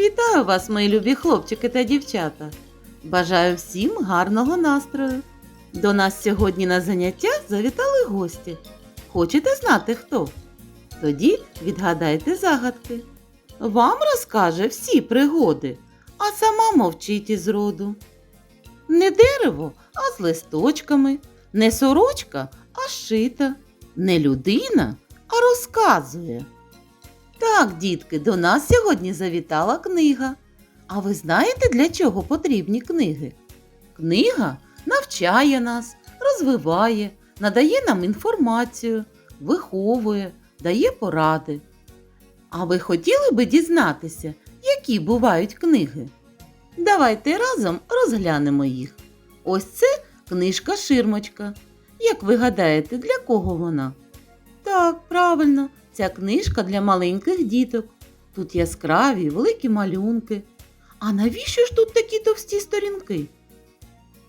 Вітаю вас, мої любі хлопчики та дівчата. Бажаю всім гарного настрою. До нас сьогодні на заняття завітали гості. Хочете знати хто? Тоді відгадайте загадки. Вам розкаже всі пригоди, а сама мовчить із роду. Не дерево, а з листочками, не сорочка, а шита, не людина, а розказує. Так, дітки, до нас сьогодні завітала книга. А ви знаєте, для чого потрібні книги? Книга навчає нас, розвиває, надає нам інформацію, виховує, дає поради. А ви хотіли би дізнатися, які бувають книги? Давайте разом розглянемо їх. Ось це книжка Ширмочка. Як ви гадаєте, для кого вона? Так, правильно, ця книжка для маленьких діток. Тут яскраві, великі малюнки. А навіщо ж тут такі товсті сторінки?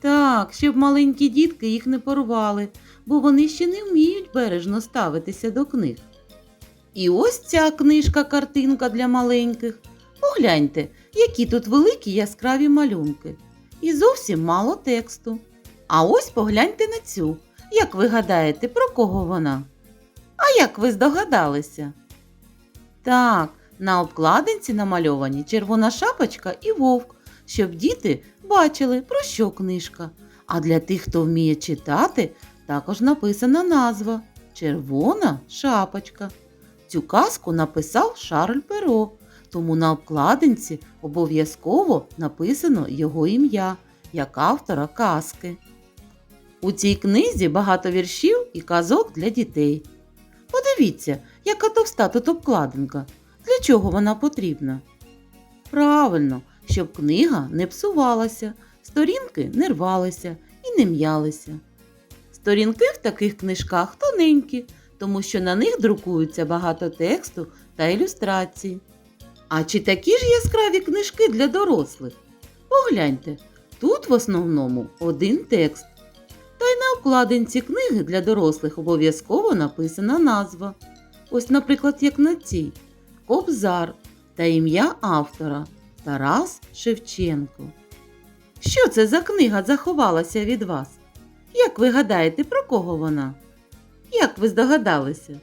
Так, щоб маленькі дітки їх не порвали, бо вони ще не вміють бережно ставитися до книг. І ось ця книжка-картинка для маленьких. Погляньте, які тут великі яскраві малюнки. І зовсім мало тексту. А ось погляньте на цю. Як ви гадаєте, про кого вона? Як ви здогадалися? Так, на обкладинці намальовані червона шапочка і вовк, щоб діти бачили, про що книжка. А для тих, хто вміє читати, також написана назва Червона шапочка. Цю казку написав Шарль Перо, тому на обкладинці обов'язково написано його ім'я як автора казки. У цій книзі багато віршів і казок для дітей. Подивіться, яка товста тут обкладинка. Для чого вона потрібна? Правильно, щоб книга не псувалася, сторінки не рвалися і не м'ялися. Сторінки в таких книжках тоненькі, тому що на них друкується багато тексту та ілюстрацій. А чи такі ж яскраві книжки для дорослих? Погляньте, тут в основному один текст. Обкладинці книги для дорослих обов'язково написана назва. Ось, наприклад, як на цій Кобзар та ім'я автора Тарас Шевченко. Що це за книга заховалася від вас? Як ви гадаєте, про кого вона? Як ви здогадалися?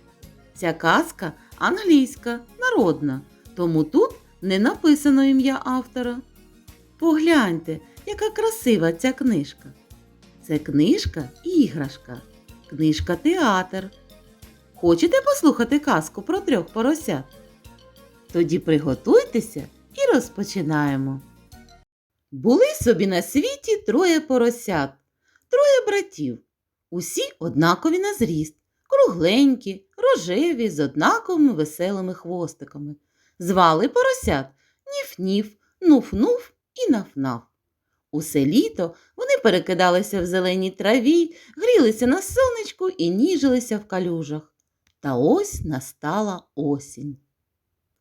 Ця казка англійська, народна, тому тут не написано ім'я автора. Погляньте, яка красива ця книжка. Це книжка іграшка, книжка театр. Хочете послухати казку про трьох поросят? Тоді приготуйтеся і розпочинаємо. Були собі на світі троє поросят, троє братів. Усі однакові на зріст, кругленькі, рожеві, з однаковими веселими хвостиками. Звали поросят Ніф-ніф, нуф-нуф і наф-наф. Усе літо перекидалися в зеленій траві, грілися на сонечку і ніжилися в калюжах. Та ось настала осінь.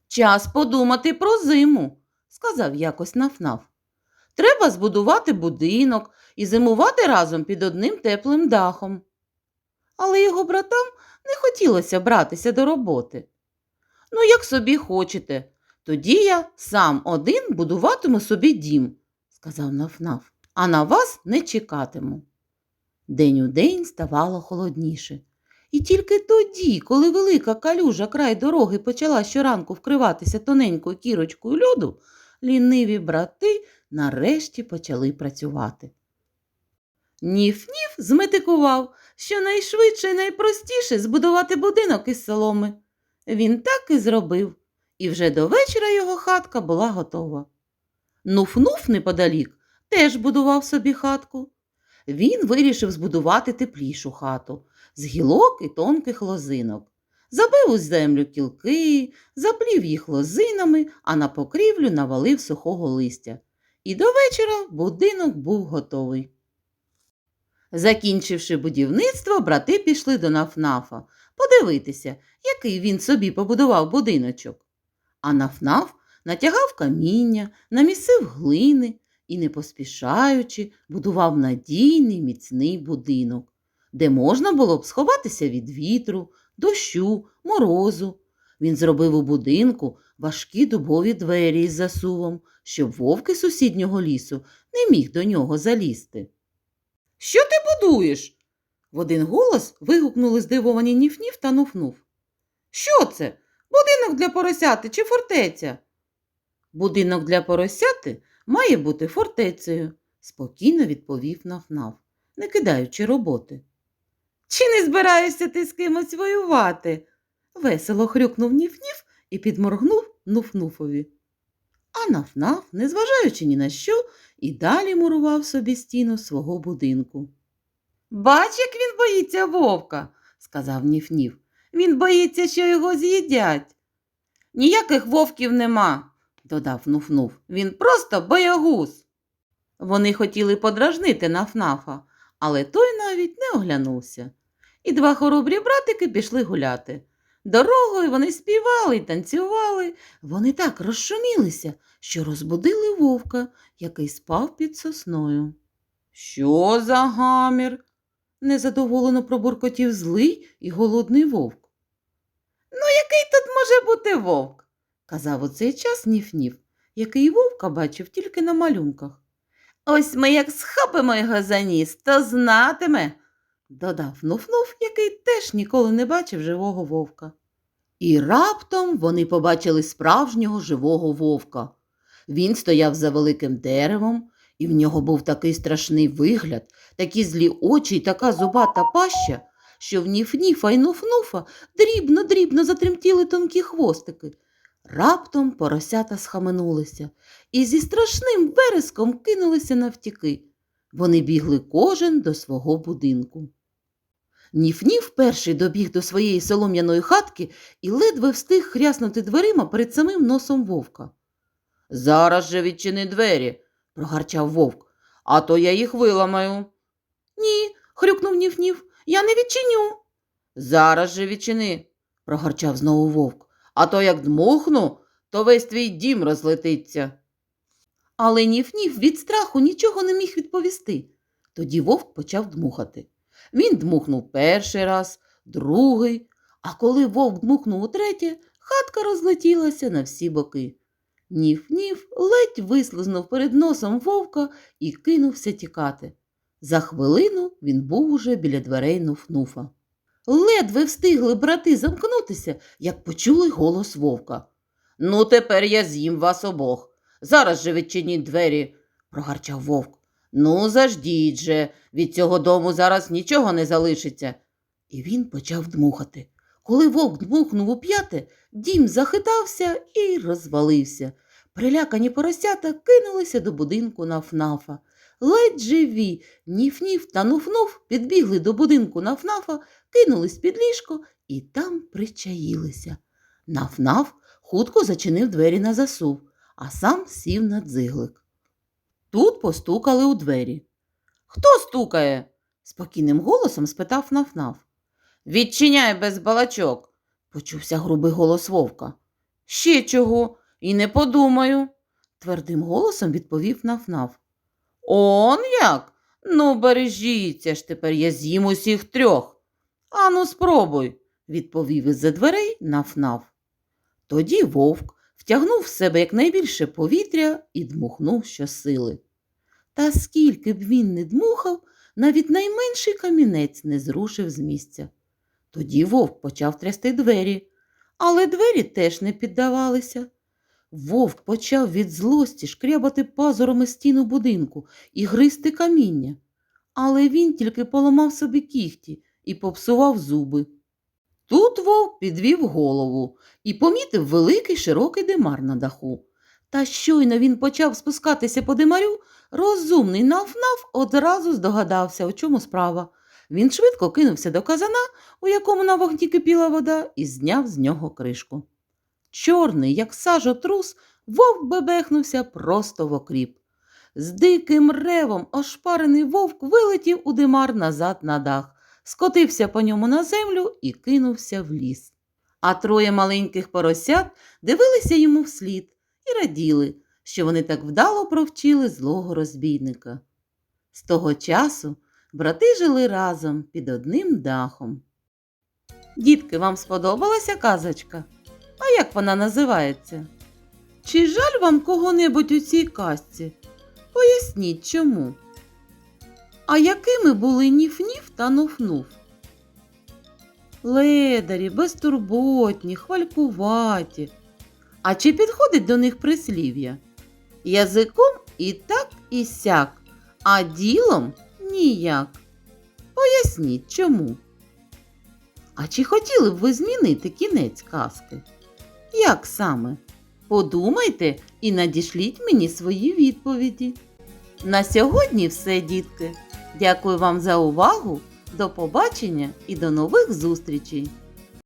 Час подумати про зиму, сказав якось нафнаф. Треба збудувати будинок і зимувати разом під одним теплим дахом. Але його братам не хотілося братися до роботи. Ну, як собі хочете, тоді я сам один будуватиму собі дім, сказав нафнаф, а на вас не чекатиму. День у день ставало холодніше. І тільки тоді, коли велика калюжа край дороги почала щоранку вкриватися тоненькою кірочкою льоду, ліниві брати нарешті почали працювати. Ніф-ніф зметикував, що найшвидше і найпростіше збудувати будинок із соломи. Він так і зробив, і вже до вечора його хатка була готова. Нуф-нуф неподалік теж будував собі хатку. Він вирішив збудувати теплішу хату з гілок і тонких лозинок. Забив у землю кілки, заплів їх лозинами, а на покрівлю навалив сухого листя. І до вечора будинок був готовий. Закінчивши будівництво, брати пішли до Нафнафа подивитися, який він собі побудував будиночок. А Нафнаф натягав каміння, намісив глини і, не поспішаючи, будував надійний міцний будинок, де можна було б сховатися від вітру, дощу, морозу. Він зробив у будинку важкі дубові двері із засувом, щоб вовк із сусіднього лісу не міг до нього залізти. Що ти будуєш? В один голос вигукнули здивовані Ніф-Ніф та Нуф-Нуф. Що це? Будинок для поросяти чи фортеця? Будинок для поросяти має бути фортецею, спокійно відповів Наф-Наф, не кидаючи роботи. Чи не збираєшся ти з кимось воювати? весело хрюкнув Ніф-Ніф і підморгнув Нуф-Нуфові. А Наф-Наф, незважаючи ні на що, і далі мурував собі стіну свого будинку. Бач, як він боїться вовка, сказав Ніф-Ніф. Він боїться, що його з'їдять. Ніяких вовків нема, додав Нуф-Нуф. Він просто боягуз. Вони хотіли подражнити Наф-Нафа, але той навіть не оглянувся. І два хоробрі братики пішли гуляти. Дорогою вони співали й танцювали. Вони так розшумілися, що розбудили вовка, який спав під сосною. Що за гамір? незадоволено пробуркотів злий і голодний вовк. Ну, який тут може бути вовк? Казав у цей час Ніф-Ніф, який вовка бачив тільки на малюнках. Ось ми як схопимо його за ніс, то знатиме, додав Нуф-Нуф, який теж ніколи не бачив живого вовка. І раптом вони побачили справжнього живого вовка. Він стояв за великим деревом, і в нього був такий страшний вигляд, такі злі очі й така зубата паща, що в Ніф-Ніфа й Нуф-Нуфа дрібно-дрібно затремтіли тонкі хвостики. Раптом поросята схаменулися і зі страшним вереском кинулися навтіки. Вони бігли кожен до свого будинку. Ніф-Ніф перший добіг до своєї солом'яної хатки і ледве встиг хряснути дверима перед самим носом вовка. Зараз же відчини двері, прогарчав вовк, а то я їх виламаю. Ні, хрюкнув Ніф-Ніф, я не відчиню. Зараз же відчини, прогарчав знову вовк, а то як дмухну, то весь твій дім розлетиться. Але Ніф-Ніф від страху нічого не міг відповісти. Тоді вовк почав дмухати. Він дмухнув перший раз, другий, а коли вовк дмухнув утретє, хатка розлетілася на всі боки. Ніф-ніф ледь вислизнув перед носом вовка і кинувся тікати. За хвилину він був уже біля дверей Нуф-Нуфа. Ледве встигли брати замкнутися, як почули голос вовка. Ну, тепер я з'їм вас обох. Зараз же відчиніть двері, прогарчав вовк. Ну, заждіть же, від цього дому зараз нічого не залишиться. І він почав дмухати. Коли вовк дмухнув у п'яте, дім захитався і розвалився. Прилякані поросята кинулися до будинку Нафнафа. Ледь живі, ніф-ніф та нуф-нуф підбігли до будинку Нафнафа, кинулись під ліжко і там причаїлися. Нафнаф хутко зачинив двері на засув, а сам сів на дзиглик. Тут постукали у двері. Хто стукає? спокійним голосом спитав Нафнаф. Відчиняй без балачок, почувся грубий голос вовка. Ще чого, і не подумаю, твердим голосом відповів Нафнаф. Он як? Ну, бережіться ж тепер я з'їм усіх трьох. Ану, спробуй, відповів із-за дверей Нафнаф. Тоді вовк втягнув в себе якнайбільше повітря і дмухнув щосили. Та скільки б він не дмухав, навіть найменший камінець не зрушив з місця. Тоді вовк почав трясти двері, але двері теж не піддавалися. Вовк почав від злості шкрябати пазурами стіну будинку і гризти каміння, але він тільки поламав собі кіхті і попсував зуби. Тут вовк підвів голову і помітив великий широкий димар на даху. Та щойно він почав спускатися по димарю, розумний навнав одразу здогадався, у чому справа. Він швидко кинувся до казана, у якому на вогні кипіла вода, і зняв з нього кришку. Чорний, як сажо трус, вовк бебехнувся просто в окріп. З диким ревом ошпарений вовк вилетів у димар назад на дах, скотився по ньому на землю і кинувся в ліс. А троє маленьких поросят дивилися йому вслід і раділи, що вони так вдало провчили злого розбійника. З того часу брати жили разом під одним дахом. Дітки, вам сподобалася казочка? А як вона називається? Чи жаль вам кого-небудь у цій казці? Поясніть чому. А якими були ніф-ніф та нуф-нуф? Ледарі, безтурботні, хвалькуваті. А чи підходить до них прислів'я? Язиком і так, і сяк, а ділом ніяк. Поясніть чому. А чи хотіли б ви змінити кінець казки? Як саме? Подумайте і надішліть мені свої відповіді. На сьогодні все, дітки. Дякую вам за увагу. До побачення і до нових зустрічей!